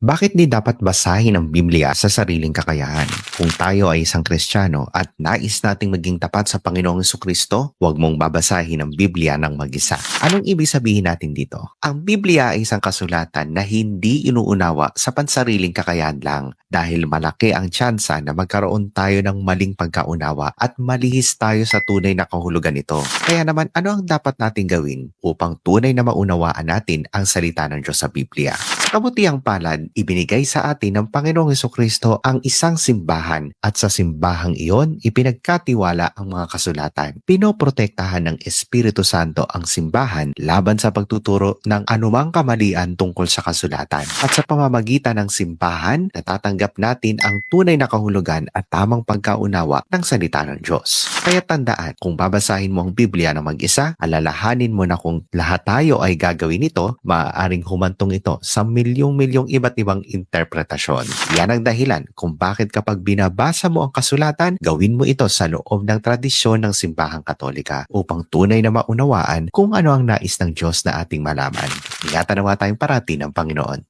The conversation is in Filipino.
Bakit di dapat basahin ang Biblia sa sariling kakayahan? Kung tayo ay isang Kristiyano at nais nating maging tapat sa Panginoong Kristo, huwag mong babasahin ang Biblia ng mag-isa. Anong ibig sabihin natin dito? Ang Biblia ay isang kasulatan na hindi inuunawa sa pansariling kakayahan lang dahil malaki ang tsansa na magkaroon tayo ng maling pagkaunawa at malihis tayo sa tunay na kahulugan nito. Kaya naman, ano ang dapat natin gawin upang tunay na maunawaan natin ang salita ng Diyos sa Biblia? Kabutihang palad, ibinigay sa atin ng Panginoong Kristo ang isang simbahan at sa simbahang iyon, ipinagkatiwala ang mga kasulatan. Pinoprotektahan ng Espiritu Santo ang simbahan laban sa pagtuturo ng anumang kamalian tungkol sa kasulatan. At sa pamamagitan ng simbahan, natatanggap natin ang tunay na kahulugan at tamang pagkaunawa ng salita ng Diyos. Kaya tandaan, kung babasahin mo ang Biblia ng mag-isa, alalahanin mo na kung lahat tayo ay gagawin ito, maaaring humantong ito sa milyong-milyong iba't ibang interpretasyon. Yan ang dahilan kung bakit kapag binabasa mo ang kasulatan, gawin mo ito sa loob ng tradisyon ng simbahang katolika upang tunay na maunawaan kung ano ang nais ng Diyos na ating malaman. Ingatan nawa tayong parati ng Panginoon.